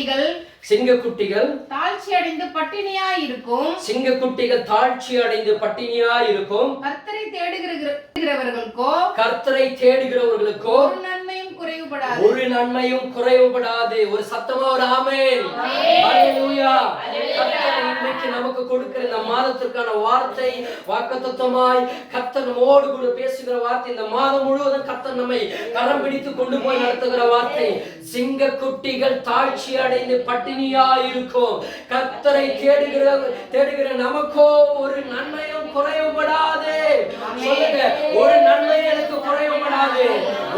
குட்டிகள் சிங்கக்குட்டிகள் தாழ்ச்சி அடைந்து பட்டினியா இருக்கும் சிங்கக்குட்டிகள் தாழ்ச்சி அடைந்து பட்டினியா இருக்கும் கர்த்தரை தேடுகிறவர்களுக்கோ கர்த்தரை தேடுகிறவர்களுக்கோ குறைவுபடாது. ஒரு நன்மையும் குறைவுபடாது. ஒரு சத்தமா ஒரு ஆமென். ஹalleluya. கர்த்தர் இன்னைக்கு நமக்கு கொடுக்கிற இந்த மாதத்திற்கான வார்த்தை வாக்குத்தத்தமாய் கர்த்தர் நம்மோடு கூட பேசுகிற வார்த்தை இந்த மாதம் முழுவதும் கர்த்தர் நம்மை கரம் பிடித்து கொண்டு போய் நடத்துகிற வார்த்தை. சிங்க குட்டிகள் தாழ்ச்சி அடைந்து பட்டினியா இருக்கும் கர்த்தரை தேடுகிற தேடுகிற நமக்கோ ஒரு நன்மையும் குறைவுபடாது. சொல்லுங்க ஒரு நன்மை எனக்கு குறைவுபடாது.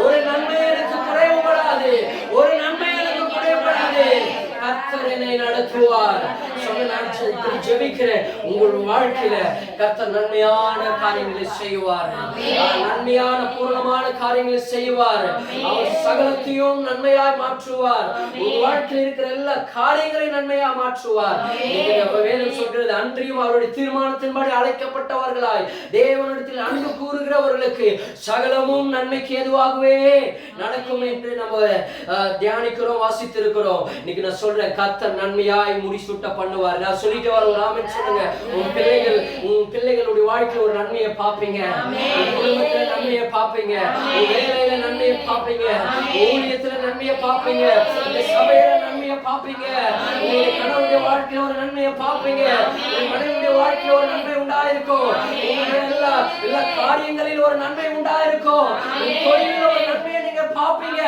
ஒரு நன்மை எனக்கு குறைவுபடாது. ஒரு நன்மை எனக்கு குறைவுபடாது. கர்த்தர் என்னை நடத்துவார். நான் ஜெ- இப்படி ஜெபிக்கிறேன் உங்கள் வாழ்க்கையில கர்த்தர் நன்மையான காரியங்களை செய்வார். நன்மையான பூர்ணமான காரியங்களை செய்வார். அவர் சகலத்தையும் நன்மையாய் மாற்றுவார். உங்க வாழ்க்கையில் இருக்கிற எல்லா காரியங்களையும் நன்மையா மாற்றுவார். வேதம் சொல்றது அன்றியும் அவருடைய தீர்மானத்தின்படி அழைக்கப்பட்டவர்களாய் தேவனிடத்தில் அன்பு கூறுகிறவர்களுக்கு சகலமும் நன்மைக்கு எதுவாகவே நடக்கும் என்று நம்ம தியானிக்கிறோம் வாசித்திருக்கிறோம். இன்னைக்கு நான் சொல்றேன் கர்த்தர் நன்மையாய் முடிசூட்ட பண்ணுவார் நான் சொல்லிட்டு வர ஒரு ஆமென் சொல்லுங்க. உன் பிள்ளைகள் உன் பிள்ளைகளுடைய வாழ்க்கையில ஒரு நன்மையை பார்ப்பீங்க. குடும்பத்துல நன்மையை பார்ப்பீங்க. வேலையில நன்மையை பார்ப்பீங்க. ஊழியத்துல நன்மையை பார்ப்பீங்க. சபையில நன்மையை பார்ப்பீங்க. உங்களுடைய கணவருடைய வாழ்க்கையில ஒரு நன்மையை பார்ப்பீங்க. உன் மனைவியுடைய வாழ்க்கையில ஒரு நன்மை உண்டாயிருக்கும். எல்லா எல்லா காரியங்களில் ஒரு நன்மை உண்டாயிருக்கும். தொழிலில் ஒரு நீங்க பார்ப்பீங்க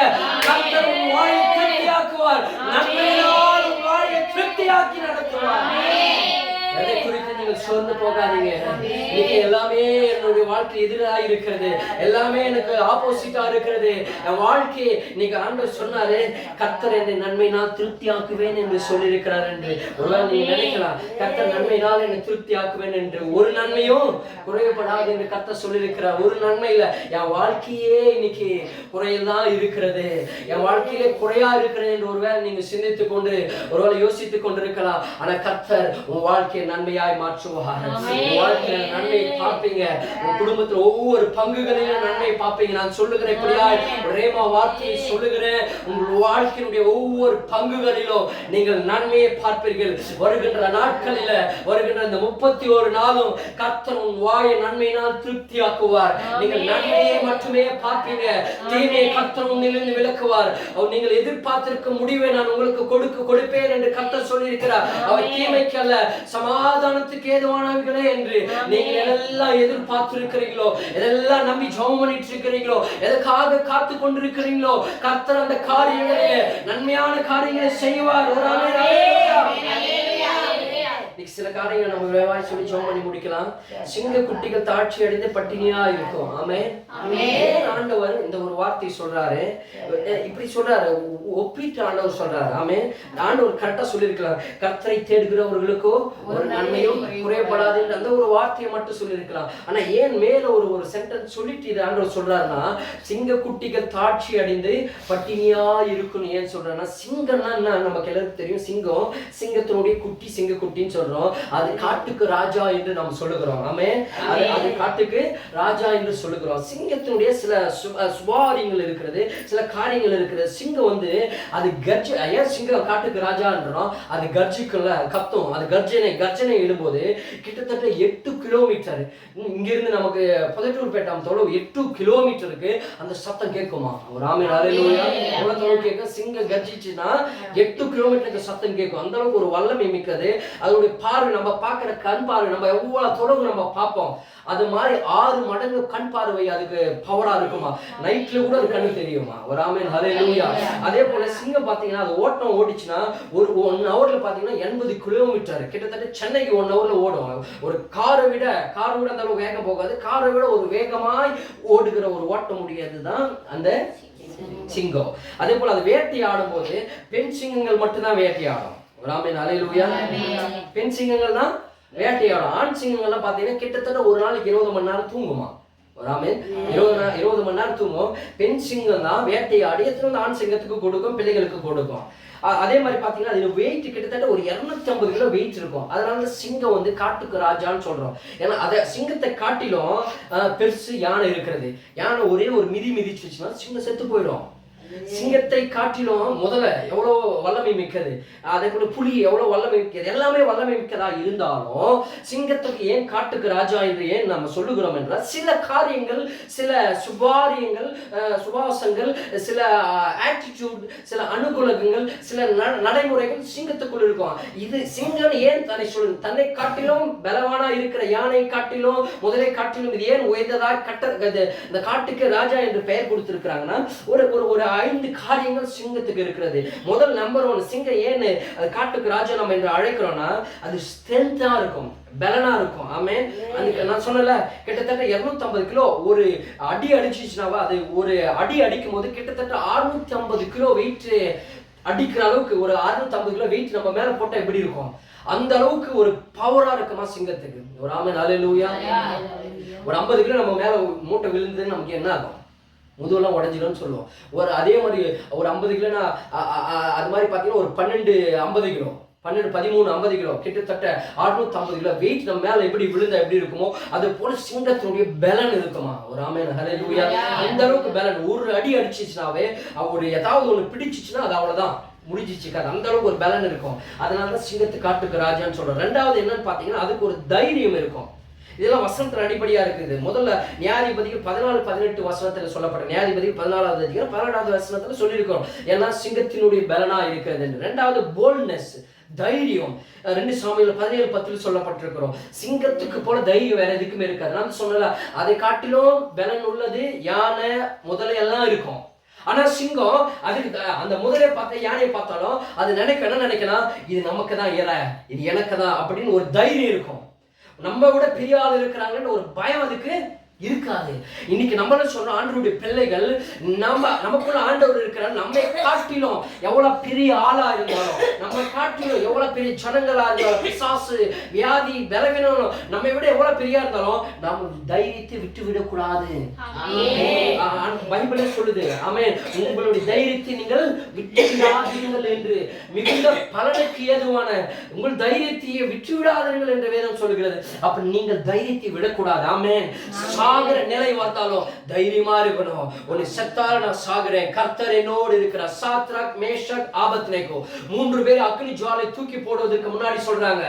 கர்த்தர் உன் வாயை திருப்தியாக்குவார் நன்மையினால் உன் வாயை திருப்தியாக்கி நடத்துவார் எதை குறித்து நீங்கள் சோர்ந்து போகாதீங்க. இன்னைக்கு எல்லாமே என்னுடைய வாழ்க்கை எதிராக இருக்கிறது. எல்லாமே எனக்கு ஆப்போசிட்டா இருக்கிறது. என் வாழ்க்கை இன்னைக்கு ஆண்டவர் சொன்னாரு கர்த்தர் என்னை நன்மைனா திருப்தி ஆக்குவேன் என்று சொல்லியிருக்கிறார் என்று. ஒருவேளை நீங்க நினைக்கலாம் கத்தர் நன்மையினால் என்னை திருப்தியாக்குவேன் என்று. ஒரு நன்மையும் குறையப்படாது என்று கத்த சொல்லியிருக்கிறார். ஒரு நன்மை இல்ல என் வாழ்க்கையே இன்னைக்கு குறையில் தான் இருக்கிறது. என் வாழ்க்கையிலே குறையா இருக்கிறது என்று ஒருவேளை நீங்க சிந்தித்துக் கொண்டு ஒருவேளை யோசித்துக் கொண்டிருக்கலாம் ஆனா கர்த்தர் உன் வாழ்க்கையை நன்மையாய் மாற்றுவார் உன் வாழ்க்கையில நன்மையை பார்ப்பீங்க. உன் குடும்பத்துல ஒவ்வொரு பங்குகளிலும் நன்மையை பார்ப்பீங்க. நான் சொல்லுகிறேன் இப்படியாய். ஒரு ரேமா வார்த்தையை சொல்லுகிறேன். உங்கள் வாழ்க்கையினுடைய ஒவ்வொரு பங்குகளிலும் நீங்கள் நன்மையை பார்ப்பீர்கள். வருகின்ற நாட்களில வருகின்ற இந்த முப்பத்தி ஒரு நாளும் கர்த்தர் உன் வாயை நன்மையினால் திருப்தியாக்குவார். நீங்கள் நன்மையை மட்டுமே பார்ப்பீங்க. தீமையை கர்த்தர் உன்னிலிருந்து விலக்குவார். அவர் நீங்கள் எதிர்பார்த்திருக்க முடிவை நான் உங்களுக்கு கொடுக்க கொடுப்பேன் சொல்லியிருக்கிறார் அவர் தீமைக்கு அல்ல சமாதானத்துக்கு ஏதுவானவர்களே என்று நீங்கள் எதெல்லாம் எதிர்பார்த்திருக்கிறீங்களோ எதெல்லாம் நம்பி ஜெபம் பண்ணிட்டு இருக்கிறீங்களோ எதற்காக காத்து கொண்டிருக்கிறீங்களோ கர்த்தர் அந்த காரியங்களிலே நன்மையான காரியங்களை செய்வார். ஒரு. இன்னைக்கு சில காரியங்கள் நம்ம விரைவாய் சொல்லி ஜெபம் பண்ணி முடிக்கலாம். சிங்க குட்டிகள் தாட்சி அடைந்து பட்டினியா இருக்கும். ஆமே ஆண்டவர் இந்த ஒரு வார்த்தை சொல்றாரு? இப்படி சொல்றாரு. ஒப்பிட்டு ஆண்டவர் சொல்றாரு. ஆமே ஆண்டவர் கரெக்டா சொல்லியிருக்கிறார் கர்த்தரை தேடுகிறவர்களுக்கோ ஒரு நன்மையும் குறையப்படாது என்று அந்த ஒரு வார்த்தையை மட்டும் சொல்லியிருக்கலாம். ஆனா ஏன் மேல ஒரு ஒரு சென்டென்ஸ் சொல்லிட்டு இது ஆண்டவர் சொல்றாருன்னா சிங்க குட்டிகள் தாட்சி அடைந்து பட்டினியா இருக்குன்னு ஏன் சொல்றாருன்னா சிங்கம்னா என்ன? நமக்கு எல்லாருக்கும் தெரியும். சிங்கம் சிங்கத்தினுடைய குட்டி சிங்க குட்டின்னு சொல்றோம். அது காட்டுக்கு ராஜா என்று நாம் சொல்லுகிறோம். ஆமே அது அது காட்டுக்கு ராஜா என்று சொல்லுகிறோம். சிங்கத்தினுடைய சில சு- அஹ் சுபாரியங்கள் இருக்கிறது சில காரியங்கள் இருக்கிறது. சிங்கம் வந்து அது கர்ஜ ஏன் சிங்கம் காட்டுக்கு ராஜான்றோம்? அது கர்ஜிக்குள்ள கத்தும். அது கர்ஜனை கர்ஜனை இடும்போது கிட்டத்தட்ட எட்டு கிலோமீட்டர் இங்கிருந்து நமக்கு புதட்டூர் பேட்டாம் தொலைவு எட்டு கிலோமீட்டருக்கு அந்த சத்தம் கேட்குமா? ஒரு ஆமை அலையிலூயா எவ்வளவு தொலைவு கேட்கும் சிங்கம் கர்ஜிச்சுன்னா எட்டு கிலோமீட்டருக்கு சத்தம் கேட்கும். அந்த அளவுக்கு ஒரு வல்லமை மிக்கது. அதோடைய பார்வை நம்ம பார்க்குற கண் பார்வை நம்ம எவ்வளவு தொலைவு நம்ம பார்ப்போம். அது மாதிரி ஆறு மடங்கு கண் பார்வை அதுக்கு பவரா இருக்குமா? நைட்ல கூட அது கண்ணு தெரியுமா? ஒரு ஆமீன் ஹalleluya அதே போல சிங்கம் பாத்தீங்கன்னா அது ஓட்டம் ஓடிச்சுன்னா ஒரு ஒன் ஹவர்ல பாத்தீங்கன்னா எண்பது கிலோமீட்டர் கிட்டத்தட்ட சென்னைக்கு ஒன் ஹவர்ல ஓடும். ஒரு காரை விட காரை விட அந்த அளவு வேகம் போகாது. காரை விட ஒரு வேகமாய் ஓடுகிற ஒரு ஓட்ட முடியாது தான் அந்த சிங்கம். அதே போல அது வேட்டையாடும் போது பெண் சிங்கங்கள் மட்டும்தான் வேட்டையாடும் ஆமீன் ஹalleluya. பெண் சிங்கங்கள் தான் வேட்டையாடும். ஆண் சிங்கங்கள்லாம் பார்த்தீங்கன்னா கிட்டத்தட்ட ஒரு நாளைக்கு இருபது மணி நேரம் தூங்குமா? ஆமீன். இருபது இருபது மணி நேரம் தூங்கும். பெண் சிங்கம் தான் வேட்டையாடி எத்தனை வந்து ஆண் சிங்கத்துக்கு கொடுக்கும் பிள்ளைகளுக்கு கொடுக்கும். அதே மாதிரி பார்த்தீங்கன்னா அதில் வெயிட் கிட்டத்தட்ட ஒரு இரநூத்தி ஐம்பது கிலோ வெயிட் இருக்கும். அதனால தான் சிங்கம் வந்து காட்டுக்கு ராஜான்னு சொல்றோம். ஏன்னா அதை சிங்கத்தை காட்டிலும் பெருசு யானை இருக்கிறது. யானை ஒரே ஒரு மிதி மிதிச்சுச்சுன்னா சிங்கம் செத்து போயிடும். சிங்கத்தை காட்டிலும் முதல்ல எவ்வளோ வல்லமை மிக்கது? அதே போல புலி எவ்வளோ வல்லமை மிக்கது? எல்லாமே வல்லமை மிக்கதா இருந்தாலும் சிங்கத்துக்கு ஏன் காட்டுக்கு ராஜா என்று ஏன் நம்ம சொல்லுகிறோம் என்றால் சில காரியங்கள் சில சுபாரியங்கள் சுபாசங்கள் சில ஆட்டிடியூட் சில அனுகூலகங்கள் சில ந- நடைமுறைகள் சிங்கத்துக்குள் இருக்கும். இது சிங்கம் ஏன் தன்னை சொல்லு தன்னை காட்டிலும் பலவானா இருக்கிற யானை காட்டிலும் முதலை காட்டிலும் இது ஏன் உயர்ந்ததா கட்ட இந்த காட்டுக்கு ராஜா என்று பெயர் கொடுத்திருக்கிறாங்கன்னா ஒரு ஒரு ஐந்து காரியங்கள் சிங்கத்துக்கு இருக்கிறது. முதல் நம்பர் ஒன் சிங்கம் ஏன்னு அது காட்டுக்கு ராஜா நம்ம என்று அழைக்கிறோம்னா அது ஸ்ட்ரென்த்தா இருக்கும் பலனா இருக்கும். ஆமே அதுக்கு நான் சொன்னல கிட்டத்தட்ட 250 கிலோ ஒரு அடி அடிச்சிச்சுனாவா அது ஒரு அடி அடிக்கும் போது கிட்டத்தட்ட 650 கிலோ வெயிட் அடிக்கிற அளவுக்கு ஒரு 650 கிலோ வெயிட் நம்ம மேல போட்டா எப்படி இருக்கும்? அந்த அளவுக்கு ஒரு பவரா இருக்குமா சிங்கத்துக்கு. ஒரு ஆமே அலையிலூயா ஒரு 50 கிலோ நம்ம மேல மூட்டை விழுந்து நமக்கு என்ன ஆகும்? முதுவெல்லாம் உடஞ்சிடும்னு சொல்லுவோம். ஒரு அதே மாதிரி ஒரு ஐம்பது கிலோனா அ- அ- அ- அது மாதிரி பார்த்தீங்கன்னா ஒரு பன்னெண்டு ஐம்பது கிலோ பன்னெண்டு பதிமூணு ஐம்பது கிலோ கிட்டத்தட்ட அறுநூத்தி ஐம்பது கிலோ வெயிட் நம்ம மேல எப்படி விழுந்தா எப்படி இருக்குமோ அது போல சிங்கத்தினுடைய பலன் இருக்குமா? ஒரு ஆமையான ஹalleluya அந்த அளவுக்கு பலன்? ஒரு அடி அடிச்சிச்சுனாவே ஒரு ஏதாவது ஒன்று பிடிச்சிச்சுன்னா அது அவ்வளவுதான். முடிஞ்சிச்சு கதை. அந்த அளவுக்கு ஒரு பலன் இருக்கும். அதனால தான் சிங்கத்து காட்டுக்கு ராஜான்னு சொல்றோம். ரெண்டாவது என்னன்னு பார்த்தீங்கன்னா அதுக்கு ஒரு தைரியம் இருக்கும். இதெல்லாம் வசனத்தில் அடிப்படையாக இருக்குது. முதல்ல நியாயாதிபதிகள் பதினாலு பதினெட்டு வசனத்தில் சொல்லப்பட்ட நியாயாதிபதிகள் பதினாலாவது அதிகாரம் பதினெட்டாவது வசனத்தில் சொல்லியிருக்கிறோம். ஏன்னா சிங்கத்தினுடைய பலனாக இருக்கிறது ரெண்டாவது போல்ட்னஸ் தைரியம். ரெண்டு சாமியில் பதினேழு பத்தில் சொல்லப்பட்டிருக்கிறோம். சிங்கத்துக்கு போல தைரியம் வேற எதுக்குமே இருக்காது. நான் சொல்லல அதை காட்டிலும் பலன் உள்ளது யானை முதலை எல்லாம் இருக்கும். ஆனா சிங்கம் அதுக்கு அந்த முதலை பார்த்த யானையை பார்த்தாலும் அது நினைக்கணும்? நினைக்கலாம் இது நமக்கு தான் இற இது எனக்கு தான் அப்படின்னு ஒரு தைரியம் இருக்கும். நம்ம விட பெரிய ஆள் இருக்கிறாங்கன்னு ஒரு பயம் அதுக்கு இருக்காது. இன்னைக்கு நம்மளும் சொல்றோம் ஆண்டவருடைய பிள்ளைகள் நம்ம நமக்குள்ள ஆண்டவர் இருக்கிறார். நம்மை காட்டிலும் எவ்வளவு பெரிய ஆளா இருந்தாலும் நம்ம காட்டிலும் எவ்வளவு பெரிய ஜனங்களா இருந்தாலும் பிசாசு வியாதி பலவீனம் நம்மை விட எவ்வளவு பெரியா இருந்தாலும் நாம் தைரியத்தை விட்டு விடக்கூடாது பைபிளே சொல்லுது. ஆமென். உங்களுடைய தைரியத்தை நீங்கள் விட்டு விடாதீர்கள் என்று. மிகுந்த பலனுக்கு ஏதுவான உங்கள் தைரியத்தையே விட்டு விடாதீர்கள் என்று வேதம் சொல்கிறது அப்ப நீங்கள் தைரியத்தை விடக்கூடாது. ஆமென். சாகிற நிலை வந்தாலும் தைரியமா இருக்கணும். உன்னை செத்தால நான் சாகுறேன். கர்த்தர் என்னோடு இருக்கிற சாத்ராக் மேஷக் ஆபத்னேகோ மூன்று பேர் அக்னி ஜுவாலை தூக்கி போடுவதற்கு முன்னாடி சொல்றாங்க.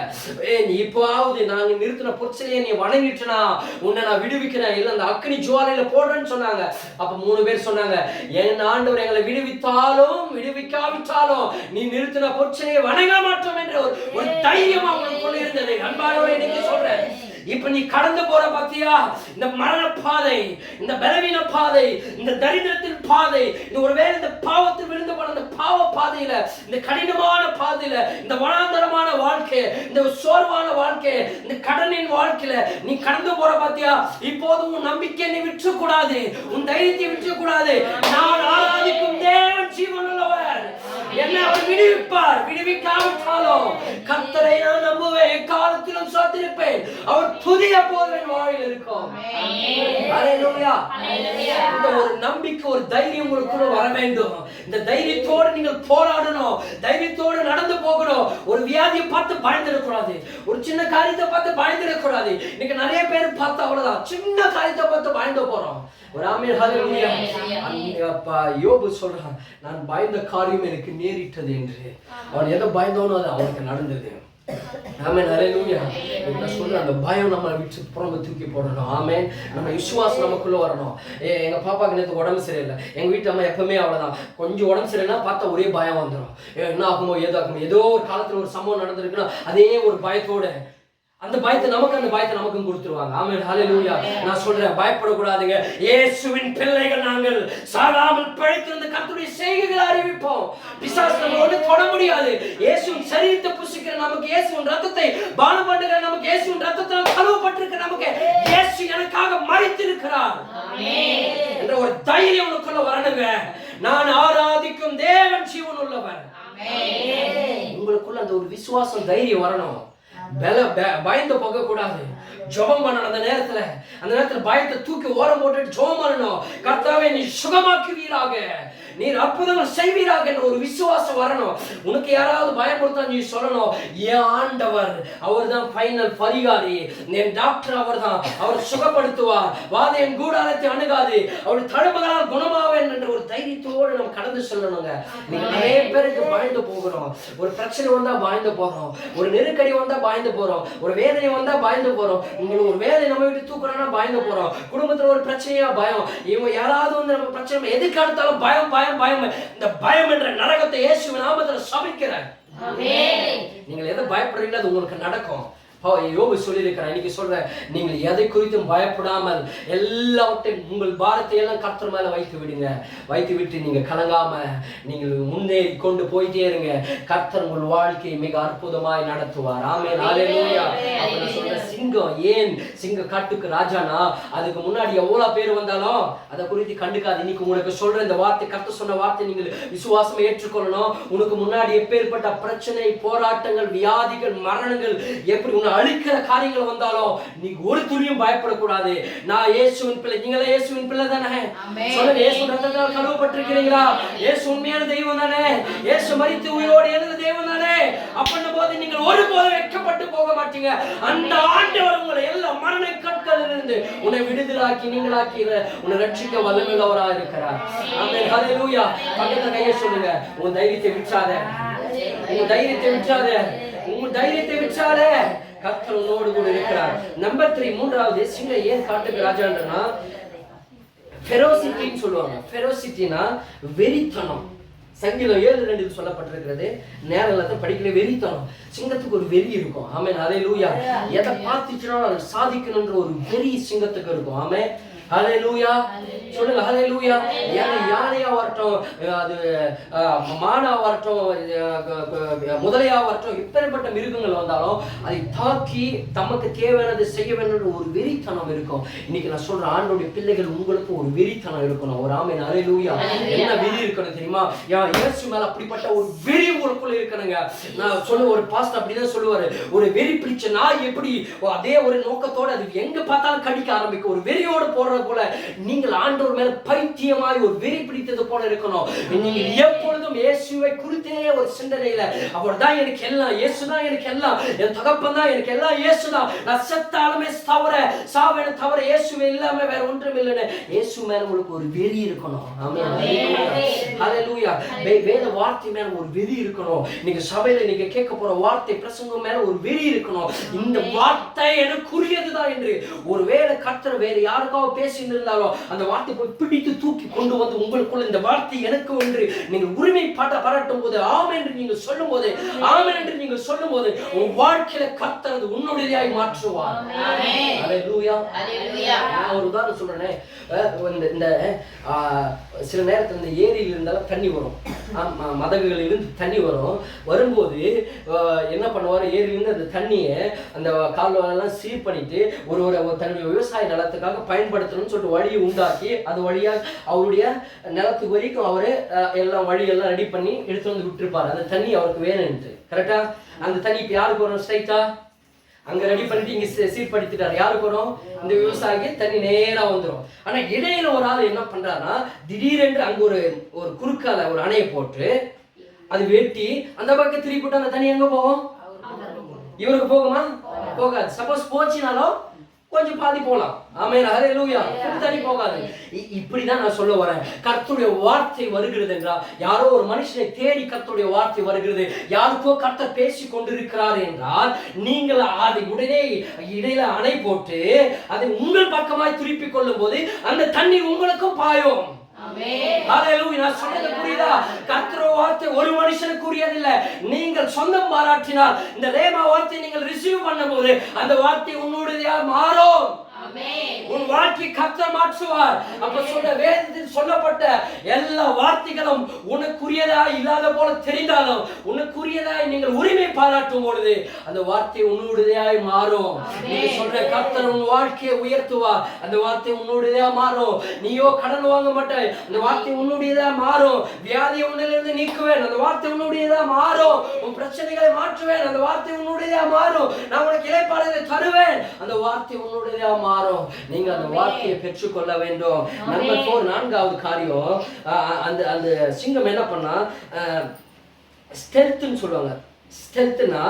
ஏன் நீ இப்போவாவது நாங்க நிறுத்தின பொற்சிலையை நீ வணங்கிட்டுனா? உன்னை நான் விடுவிக்கிறேன். இல்ல அந்த அக்னி ஜுவாலையில போடுறேன்னு சொன்னாங்க. அப்ப மூணு பேர் சொன்னாங்க என் ஆண்டவர் எங்களை விடுவித்தாலும் விடுவிக்காவிட்டாலும் நீ நிறுத்தின பொற்சிலையை வணங்க மாட்டோம் என்ற ஒரு ஒரு தைரியம் அவங்களுக்குள்ள இருந்தது அன்பானவரை இன்னைக்கு சொல்றேன். இப்ப நீ கடந்து போற பாத்தியா? இந்த மரண பாதை இந்த பலவீன பாதை இந்த தரித்திரத்தின் பாதை இந்த ஒருவேளை இந்த பாவத்தில் விழுந்து போன இந்த பாவ பாதையில இந்த கடினமான பாதையில இந்த வனாந்தரமான வாழ்க்கை இந்த சோர்வான வாழ்க்கை இந்த கடனின் வாழ்க்கையில நீ கடந்து போற பாத்தியா? இப்போது உன் நம்பிக்கை நீ விற்று கூடாது உன் தைரியத்தை விற்று கூடாது நான் ஆராதிக்கும் தேவன் ஜீவனுள்ளவர். என்ன அவர் விடுவிப்பார். விடுவிக்காவிட்டாலும் கத்தரை நான் நம்புவேன். காலத்திலும் சாத்திருப்பேன். அவர் புதிய போதன் வாயில் இருக்கும். இந்த ஒரு நம்பிக்கை ஒரு தைரியம் உங்களுக்குள்ள வர வேண்டும். இந்த தைரியத்தோடு நீங்கள் போராடணும். தைரியத்தோடு நடந்து போகணும். ஒரு வியாதியை பார்த்து பயந்துடக்கூடாது. ஒரு சின்ன காரியத்தை பார்த்து பயந்துடக்கூடாது. இன்னைக்கு நிறைய பேர் பார்த்து அவ்வளவுதான். சின்ன காரியத்தை பார்த்து பயந்து போறோம். ஒரு ஆமீர் அப்பா யோபு சொல்றான் நான் பயந்த காரியம் எனக்கு நேரிட்டது என்று. அவன் எதை பயந்தோனோ அது அவனுக்கு நடந்தது. ஆமே ஹalleluya. நான் சொல்றேன் அந்த பயம் நம்ம விட்டு புறம்ப தூக்கி போடணும். ஆமே நம்ம விசுவாசம் நமக்குள்ள வரணும். ஏ எங்க பாப்பாக்கு நேற்று உடம்பு சரியில்லை. எங்க வீட்டு அம்மா எப்பவுமே அவ்வளவுதான். கொஞ்சம் உடம்பு சரியில்லைன்னா பார்த்தா ஒரே பயம் வந்துடும் என்ன ஆகுமோ ஏதோ ஆகுமோ. ஏதோ ஒரு காலத்துல ஒரு சம்பவம் நடந்திருக்குன்னா அதே ஒரு பயத்தோட அந்த பயத்தை நமக்கு அந்த பயத்தை நமக்கும் கொடுத்துருவாங்க. ஆமென் ஹalleluya. நான் சொல்றேன் பயப்படக்கூடாதுங்க. இயேசுவின் பிள்ளைகள் நாங்கள் சாகாமல் பிழைத்திருந்த கத்துடைய செய்கைகளை அறிவிப்போம். பிசாசு நம்ம ஒண்ணு தொட முடியாது. இயேசுவின் சரீரத்தை புசிக்கிற நமக்கு இயேசுவின் ரத்தத்தை பானம் பண்ணுகிற நமக்கு இயேசுவின் ரத்தத்தால் கழுவப்பட்டிருக்கிற நமக்கு இயேசு எனக்காக மறித்திருக்கிறார். என்ற ஒரு தைரியம் உனக்குள்ள வரணுங்க. நான் ஆராதிக்கும் தேவன் ஜீவன் உள்ளவர். உங்களுக்குள்ள அந்த ஒரு விசுவாசம் தைரியம் வரணும். பயந்து போக கூடாது ஜெபம் பண்ணணும் அந்த நேரத்துல. அந்த நேரத்துல பயத்தை தூக்கி ஓரம் போட்டுட்டு ஜெபம் பண்ணணும். கர்த்தாவே நீ சுகமாக்குவீராக. நீர் அற்புதங்கள் செய்வீராக என்ற ஒரு விசுவாசம் வரணும். உனக்கு யாராவது பயப்படுத்தா நீ சொல்லணும். என் ஆண்டவர் அவர் தான் ஃபைனல் பரிகாரி. என் டாக்டர் அவர் தான் அவர் சுகப்படுத்துவார். வாத என் கூடாரத்தை அணுகாது. அவர் தழும்புகளால் குணமாவேன் என்ற ஒரு தைரியத்தோடு நம்ம கடந்து சொல்லணுங்க. நிறைய பேருக்கு பயந்து போகிறோம். ஒரு பிரச்சனை வந்தா பயந்து போறோம். ஒரு நெருக்கடி வந்தா பயந்து போறோம். ஒரு வேதனை வந்தா பயந்து போறோம். உங்களுக்கு ஒரு வேதனை நம்ம விட்டு தூக்குறோம்னா பயந்து போறோம். குடும்பத்துல ஒரு பிரச்சனையா பயம். இவங்க யாராவது வந்து நம்ம பிரச்சனை எதுக்கு அடுத்தாலும் பயம் பயம் பயம் இந்த பயம் என்ற நரகத்தை இயேசுவின் நாமத்துல சபிக்கிறேன் நீங்கள் எதை பயப்படுறீங்களோ அது உங்களுக்கு நடக்கும். யோபு சொல்லியிருக்கிறார். இன்னைக்கு சொல்றேன் நீங்கள் எதை குறித்தும் பயப்படாமல் எல்லாவற்றையும் உங்கள் பாரத்தை எல்லாம் கர்த்தர் மேல வைத்து விடுங்க. வைத்து விட்டு நீங்க கலங்காம நீங்கள் முன்னேறி கொண்டு போயிட்டே இருங்க. கர்த்தர் உங்கள் வாழ்க்கையை மிக அற்புதமாய் நடத்துவார். ஆமே சிங்கம் ஏன் சிங்க காட்டுக்கு ராஜானா? அதுக்கு முன்னாடி எவ்வளவு பேர் வந்தாலும் அதை குறித்து கண்டுக்காது. இன்னைக்கு உங்களுக்கு சொல்ற இந்த வார்த்தை கர்த்தர் சொன்ன வார்த்தை நீங்கள் விசுவாசம் ஏற்றுக்கொள்ளணும். உனக்கு முன்னாடி எப்பேற்பட்ட பிரச்சனை போராட்டங்கள் வியாதிகள் மரணங்கள் எப்படி உன்னை அழிக்கிற காரியங்கள் வந்தாலும் நீ ஒரு துளியும் பயப்படக்கூடாது. நான் இயேசுவின் பிள்ளை நீங்களே இயேசுவின் பிள்ளை தானே. சொல்லுங்க இயேசு ரத்தத்தால் கழுவப்பட்டிருக்கிறீங்களா இயேசு உண்மையான தெய்வம் தானே? இயேசு மரித்து உயிரோடு எழுந்த தெய்வம் தானே? அப்படின்னும் போது நீங்கள் ஒருபோதும் வெட்கப்பட்டு போக மாட்டீங்க. அந்த ஆண்டவர் உங்களை எல்லா மரண கற்களிலிருந்து உன்னை விடுதலாக்கி நீங்களாக்கி உன்னை ரட்சிக்க வல்லமையுள்ளவரா இருக்கிறார். ஆமென். ஹalleluya. பக்கத்துல கையை சொல்லுங்க. உன் தைரியத்தை விற்றாத. உன் தைரியத்தை விற்றாத. உன் தைரியத்தை விற்றாத. கர்த்தர் உன்னோடு கூட இருக்கிறார். நம்பர் த்ரீ மூன்றாவது சிங்க ஏன் காட்டுக்கு ராஜான்றனா ஃபெரோசிட்டின்னு சொல்லுவாங்க. ஃபெரோசிட்டினா வெறித்தனம். சங்கீதம் ஏழு ரெண்டில் சொல்லப்பட்டிருக்கிறது. நேரம் எல்லாத்தையும் படிக்கல வெறித்தனம். சிங்கத்துக்கு ஒரு வெறி இருக்கும். ஆமே அதே லூயா எதை பார்த்துச்சுன்னா அதை சாதிக்கணுன்ற ஒரு வெறி சிங்கத்துக்கு இருக்கும். ஆமே ஹலே லூயா சொல்லுங்க ஹலே லூயா யானை யானையா வரட்டும் அது மானா வரட்டும் முதலையா வரட்டும் எப்பேற்பட்ட மிருகங்கள் வந்தாலும் அதை தாக்கி தமக்கு தேவையானது செய்ய வேண்டும் ஒரு வெறித்தனம் இருக்கும். இன்னைக்கு நான் சொல்றேன் ஆண்டோடைய பிள்ளைகள் உங்களுக்கு ஒரு வெறித்தனம் இருக்கணும். ஒரு ஆமை ஹலே லூயா என்ன வெறி இருக்கணும் தெரியுமா? இயேசு மேல அப்படிப்பட்ட ஒரு வெறி உங்களுக்குள்ள இருக்கணுங்க. நான் சொல்ல ஒரு பாஸ்ட் அப்படிதான் சொல்லுவாரு. ஒரு வெறி பிடிச்ச நாய் எப்படி அதே ஒரு நோக்கத்தோட அது எங்க பார்த்தாலும் கடிக்க ஆரம்பிக்கும். ஒரு வெறியோட போடுறது போல நீங்கள் ஆண்டவர் மேல பைத்தியமாய் ஒரு வெறி பிடித்தது போல இருக்கணும். நீங்க எப்பொழுதும் இயேசுவை குறித்தே ஒரு சிந்தனையில அவர் தான் எனக்கு எல்லாம் இயேசு தான் எனக்கு எல்லாம் என் தகப்பன் தான் எனக்கு எல்லாம் இயேசு தான் நான் செத்தாலுமே தவிர சாவேன தவிர இயேசுவே இல்லாம வேற ஒன்றும் இல்லைன்னு இயேசு மேல உங்களுக்கு ஒரு வெறி இருக்கணும். வேத வார்த்தை மேல ஒரு வெறி இருக்கணும். நீங்க சபையில நீங்க கேட்க போற வார்த்தை பிரசங்கம் மேல ஒரு வெறி இருக்கணும். இந்த வார்த்தை எனக்குரியதுதான் என்று. ஒருவேளை கர்த்தர் வேற யாருக்காவது பேசிட்டு இருந்தாலும் அந்த வார்த்தை போய் பிடித்து தூக்கி கொண்டு வந்து உங்களுக்குள்ள இந்த வார்த்தை எனக்கு என்று நீங்கள் உரிமை பாட்ட பாராட்டும் போது ஆமென் என்று நீங்கள் சொல்லும் போது ஆமென் என்று நீங்கள் சொல்லும் போது உன் வாழ்க்கையில கர்த்தர் அது உன்னுடையதாய் மாற்றுவார். நான் ஒரு உதாரணம் சொல்றேனே. இந்த சில நேரத்துல இந்த ஏரியில் இருந்தாலும் தண்ணி வரும். மதகுகளிலிருந்து இருந்து தண்ணி வரும். வரும்போது என்ன பண்ணுவார்? ஏரியிலிருந்து அந்த தண்ணியை அந்த கால்வாயெல்லாம் சீர் பண்ணிட்டு ஒரு ஒரு ஒரு தன்னுடைய விவசாய நிலத்துக்காக பயன்படுத்தணும்னு சொல்லிட்டு வழியை உண்டாக்கி அது வழியா அவருடைய நிலத்துக்கு வரைக்கும் அவரு எல்லாம் வழியெல்லாம் ரெடி பண்ணி எடுத்து வந்து விட்டுருப்பார். அந்த தண்ணி அவருக்கு வேணும்ட்டு கரெக்டா அந்த தண்ணி இப்போ யாருக்கு வரும்? ஸ்ட்ரைட்டா அங்க ரெடி பண்ணிட்டு இங்க சீர்படுத்திட்டாரு யாருக்கு வரும்? இந்த விவசாயிக்கு தண்ணி நேரா வந்துரும். ஆனா இடையில ஒரு ஆள் என்ன பண்றாருன்னா திடீரென்று அங்க ஒரு ஒரு குறுக்கால ஒரு அணையை போட்டு அது வெட்டி அந்த பக்கம் திருப்பி போட்டு அந்த தண்ணி எங்க போகும்? இவருக்கு போகுமா? போகாது. சப்போஸ் போச்சுனாலும் கொஞ்சம் பாதி போலாம். ஆமென். ஹalleluya. ஃபுல் தண்ணி போகாது. இப்படிதான் நான் சொல்ல வரேன். கர்த்தருடைய வார்த்தை வருகிறது என்றால் யாரோ ஒரு மனுஷனை தேடி கர்த்தருடைய வார்த்தை வருகிறது. யாருக்கோ கர்த்தர் பேசி கொண்டிருக்கிறார் என்றால் நீங்கள் அதை உடனே இடையில அணை போட்டு அதை உங்கள் பக்கமாய் திருப்பிக் கொள்ளும் போது அந்த தண்ணீர் உங்களுக்கும் பாயும். நான் சொன்னது புரியுதா? கர்த்தருடைய வார்த்தை ஒரு மனுஷனுக்கு உரியதில்ல நீங்கள் சொந்தம் பாராட்டினால் இந்த ரேமா வார்த்தை நீங்கள் ரிசீவ் பண்ணும்போது அந்த வார்த்தை உன்னுடையதா மாறும். உன் வாழ்க்கை கர்த்தர் மாற்றுவார். அப்ப சொன்ன வேதத்தில் சொல்லப்பட்ட எல்லா வார்த்தைகளும் உனக்குரியதா இல்லாத போல தெரிந்தாலும் உனக்குரியதாய் நீங்கள் உரிமை பாராட்டும் பொழுது அந்த வார்த்தை உன்னுடையதாய் மாறும். நீங்க சொல்ற கர்த்தர் உன் வாழ்க்கையை உயர்த்துவார். அந்த வார்த்தை உன்னுடையதா மாறும். நீயோ கடன் வாங்க மாட்டாய். அந்த வார்த்தை உன்னுடையதா மாறும். வியாதியை உன்னிலிருந்து நீக்குவேன். அந்த வார்த்தை உன்னுடையதா மாறும். உன் பிரச்சனைகளை மாற்றுவேன். அந்த வார்த்தை உன்னுடையதா மாறும். நான் உனக்கு இலைப்பாளரை தருவேன். அந்த வார்த்தை உன்னுடையதா மாறும். நீங்க அந்த வார்த்தையை பெற்றுக்கொள்ள வேண்டும். நம்பர் ஃபோர் நான்காவது காரியம். அந்த அந்த சிங்கம் என்ன பண்ணா ஸ்டெல்த்துன்னு சொல்லுவாங்க. ஸ்டெல்த்துனா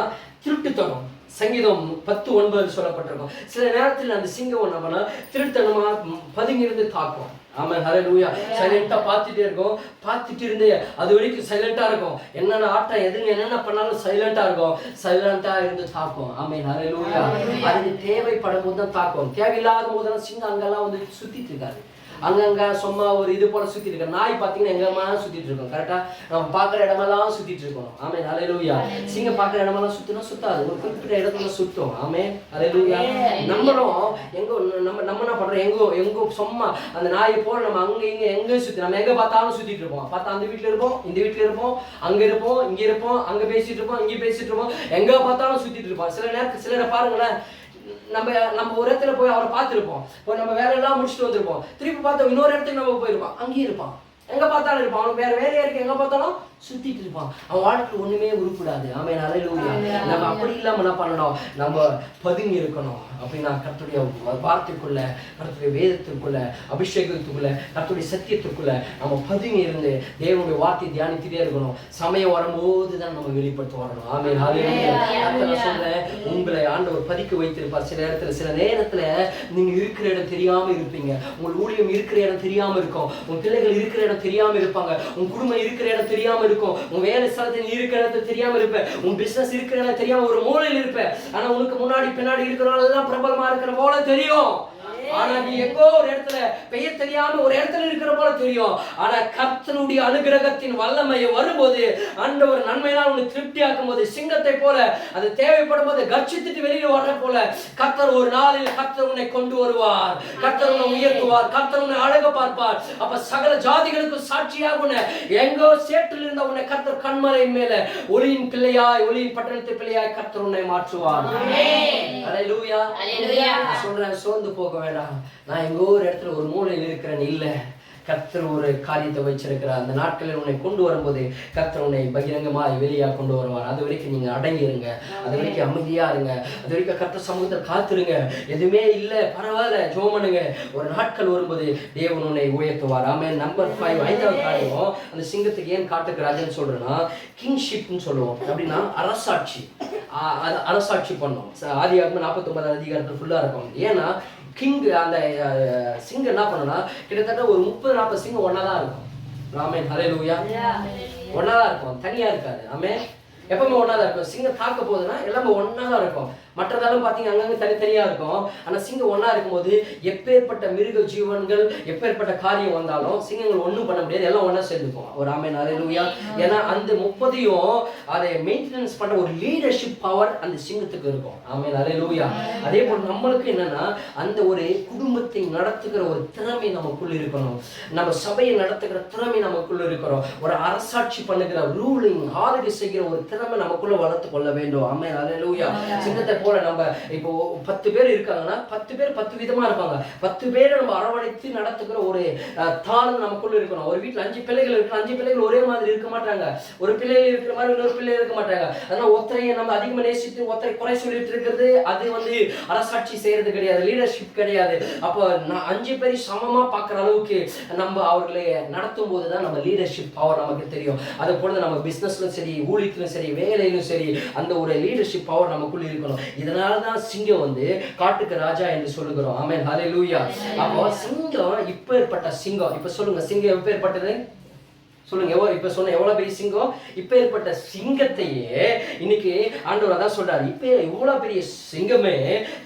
திருட்டுத்தனம். சங்கீதம் பத்து ஒன்பது சொல்லப்பட்டிருக்கும். சில நேரத்தில் அந்த சிங்கம் என்ன பண்ணா திருட்டுத்தனமா ம், பதுங்கி இருந்து தாக்கும் ஆமா ஹalleluya சைலண்டா பார்த்துட்டே இருக்கும். பார்த்துட்டு இருந்து அது வரைக்கும் சைலண்டா இருக்கும். என்னென்ன ஆட்டம் எதுங்க என்னென்ன பண்ணாலும் சைலண்டா இருக்கும். சைலண்டா இருந்து தாக்கும். ஆமே ஹalleluya அதுக்கு தேவைப்படும் போது தான் தாக்கும். தேவையில்லாத போதெல்லாம் சிங்கம் அங்கெல்லாம் வந்து சுத்திட்டு இருக்காது. அங்கங்க சும்மா ஒரு இது போல சுத்திட்டு இருக்க. நாய் பாத்தீங்கன்னா எங்கம்மா சுத்திட்டு இருக்கோம். கரெக்டா நம்ம பாக்குற இடமெல்லாம் சுத்திட்டு இருக்கோம். ஆமே ஹalleluya சிங்கம் பாக்குற இடமெல்லாம் சுத்தினா சுத்தாது. ஒரு குறிப்பிட்ட இடத்துல சுத்தும். ஆமே ஹalleluya நம்மளும் எங்க நம்ம நம்ம என்ன பண்றோம்? எங்கோ எங்கோ சும்மா அந்த நாயை போல நம்ம அங்க இங்க எங்க சுத்தி நம்ம எங்க பார்த்தாலும் சுத்திட்டு இருப்போம். பார்த்தா அந்த வீட்ல இருப்போம் இந்த வீட்ல இருப்போம் அங்க இருப்போம் இங்க இருப்போம் அங்க பேசிட்டு இருப்போம் இங்க பேசிட்டு இருப்போம். எங்க பார்த்தாலும் சுத்திட்டு இருப்போம். சில நேரத்துக்கு சிலரை பாருங்களேன் நம்ம நம்ம ஒரு இடத்துல போய் அவரை பார்த்துருப்போம். இப்போ நம்ம வேலையெல்லாம் முடிச்சுட்டு வந்திருப்போம். திருப்பி பார்த்தோம் இன்னொரு இடத்துக்கு நம்ம போயிருப்போம். அங்கேயும் இருப்பான். எங்க பார்த்தாலும் இருப்பான். அவனுக்கு வேற வேலையாக இருக்குது எங்க பார்த்தாலும் சுத்திட்டு இருப்பான். அவன் வாழ்க்கை ஒண்ணுமே உருப்பிடாது. ஆமே அலையிலூயா நம்ம அப்படி இல்லாம என்ன பண்ணணும்? நம்ம பதுங்கி இருக்கணும். அப்படின்னா கர்த்தருடைய வார்த்தைக்குள்ள கர்த்தருடைய வேதத்துக்குள்ள அபிஷேகத்துக்குள்ள கர்த்தருடைய சத்தியத்துக்குள்ள நம்ம பதுங்கி இருந்து தேவனுடைய வார்த்தை தியானித்துட்டே இருக்கணும். சமயம் வரும்போது தான் நம்ம வெளிப்படுத்த வரணும். ஆமே நான் சொல்றேன் உங்களை ஆண்டவர் பதிக்க வைத்திருப்பார். சில இடத்துல சில நேரத்துல நீங்க இருக்கிற இடம் தெரியாம இருப்பீங்க. உங்கள் ஊழியம் இருக்கிற இடம் தெரியாம இருக்கும். உங்க பிள்ளைகள் இருக்கிற இடம் தெரியாம இருப்பாங்க. உங்க குடும்பம் இருக்கிற இடம் தெரியாம இருக்கும் இருக்கும். உன் வேலை ஸ்தலத்தில் நீ தெரியாம இருப்ப. உன் பிசினஸ் இருக்கிறத தெரியாம ஒரு மூலையில் இருப்ப. ஆனா உனக்கு முன்னாடி பின்னாடி இருக்கிறவங்க எல்லாம் பிரபலமா இருக்கிற போல தெரியும். ஆனா நீ எங்கோ ஒரு இடத்துல பெயர் தெரியாம ஒரு இடத்துல இருக்கிற போல தெரியும். ஆனா கர்த்தனுடைய அனுகிரகத்தின் வல்லமை வரும்போது ஆண்டவர் நன்மையினால் உன்னை திருப்தியாக்கும் போது சிங்கத்தை போல அது தேவைப்படும் போது கர்ச்சித்துட்டு வெளியில வர்ற போல கர்த்தர் ஒரு நாளில் கர்த்தர் உன்னை கொண்டு வருவார். கர்த்தர் உன்னை உயர்த்துவார். கர்த்தர் உன்னை அழக பார்ப்பார். அப்ப சகல ஜாதிகளுக்கு சாட்சியாக உன்னை எங்கோ சேற்றில் இருந்த உன்னை கர்த்தர் கண்மலை மேல ஒளியின் பிள்ளையாய் ஒளியின் பட்டணத்து பிள்ளையாய் கர்த்தர் உன்னை மாற்றுவார். சொல்றேன் சோர்ந்து போக வேண்டாம் நான் எங்கோ ஒரு இடத்துல ஒரு மூலையில் இருக்கிறேன். இல்லை கர்த்தர் ஒரு காரியத்தை வச்சிருக்கிறார் அந்த நாட்களில் உன்னை கொண்டு வரும்போது கர்த்தர் உன்னை பகிரங்கமாக வெளியாக கொண்டு வருவார். அது வரைக்கும் நீங்கள் அடங்கிருங்க அது வரைக்கும் அமைதியாக இருங்க. அது வரைக்கும் கர்த்தர் சமூகத்தில் காத்துருங்க. எதுவுமே இல்லை. பரவாயில்ல ஜோமனுங்க பண்ணுங்க. ஒரு நாட்கள் வரும்போது தேவன் உன்னை உயர்த்துவார். ஆமே நம்பர் ஃபைவ் ஐந்தாவது காரியம். அந்த சிங்கத்துக்கு ஏன் காட்டுக்கு ராஜன்னு கிங்ஷிப்னு சொல்லுவோம். அப்படின்னா அரசாட்சி. அது அரசாட்சி பண்ணோம். ஆதி ஆகம நாற்பத்தொன்பதாவது அதிகாரத்தில் ஃபுல்லாக இருக்கும். ஏன்னா கிங் அந்த அஹ், சிங்கம் என்ன பண்ணுன்னா கிட்டத்தட்ட ஒரு முப்பது நாற்பது சிங்கம் ஒன்றா தான் இருக்கும். ராமேன் ஹலே லூயா ஒன்றா தான் இருக்கும். தனியாக இருக்காது. ஆமே எப்பவுமே ஒன்றா தான் இருக்கும். சிங்கம் தாக்க போகுதுன்னா எல்லாமே ஒன்றா தான் இருக்கும். மற்றதெல்லாம் பார்த்தீங்க அங்கங்கே தனித்தனியாக இருக்கும். ஆனால் சிங்கம் ஒன்றா இருக்கும்போது எப்பேற்பட்ட மிருக ஜீவன்கள் எப்பேற்பட்ட காரியம் வந்தாலும் சிங்கங்கள் ஒன்றும் பண்ண முடியாது. எல்லாம் ஒன்றா சேர்ந்துக்கும் ஒரு ஆமேன் அலையிலுயா ஏன்னா அந்த முப்பதையும் அதை மெயின்டெனன்ஸ் பண்ண ஒரு லீடர்ஷிப் பவர் அந்த சிங்கத்துக்கு இருக்கும். ஆமேன் அலையிலுயா அதே போல் நம்மளுக்கு என்னன்னா அந்த ஒரு குடும்பத்தை நடத்துகிற ஒரு திறமை நமக்குள்ள இருக்கணும். நம்ம சபையை நடத்துகிற திறமை நமக்குள்ள இருக்கிறோம் ஒரு அரசாட்சி பண்ணுகிற ரூலிங் ஆளுகை செய்கிற ஒரு திறமை நமக்குள்ள வளர்த்து கொள்ள வேண்டும். ஆமேன் அலையிலுயா சிங்கத்தை போல நம்ம இப்போ பத்து பேர் இருக்காங்கன்னா பத்து பேர் பத்து விதமா இருப்பாங்க. பத்து பேரை நம்ம அரவணைத்து நடத்துக்கிற ஒரு அஹ், தாளம் நமக்குள்ள இருக்கணும். ஒரு வீட்டில் அஞ்சு பிள்ளைகள் இருக்கணும் அஞ்சு பிள்ளைகள் ஒரே மாதிரி இருக்க மாட்டாங்க. ஒரு பிள்ளை இருக்கிற மாதிரி இன்னொரு பிள்ளை இருக்க மாட்டாங்க. அதனால ஒருத்தரையை நம்ம அதிகமா நேசித்து ஒருத்தரை குறை சொல்லிட்டு இருக்கிறது அது வந்து அரசாட்சி செய்யறது கிடையாது. லீடர்ஷிப் கிடையாது. அப்போ நான் அஞ்சு பேரை சமமா பார்க்குற அளவுக்கு நம்ம அவர்களை நடத்தும் போது தான் நம்ம லீடர்ஷிப் பவர் நமக்கு தெரியும். அது போல நம்ம பிசினஸ்லும் சரி ஊழியத்திலும் சரி வேலையிலும் சரி அந்த ஒரு லீடர்ஷிப் பவர் நமக்குள்ள இருக்கணும். இதனால தான் சிங்கம் வந்து காட்டுக்கு ராஜா என்று சொல்லுகிறோம். ஆமென் ஹalleluya அப்போ சிங்கம் இப்பேற்பட்ட சிங்கம். இப்ப சொல்லுங்க சிங்கம் எப்பேற்பட்டது? சொல்லுங்க எவ்வளோ இப்ப சொன்ன எவ்வளவு பெரிய சிங்கம்? இப்ப ஏற்பட்ட சிங்கத்தையே இன்னைக்கு ஆண்டவர் அதான் சொல்றாரு. இப்ப இவ்வளவு பெரிய சிங்கமே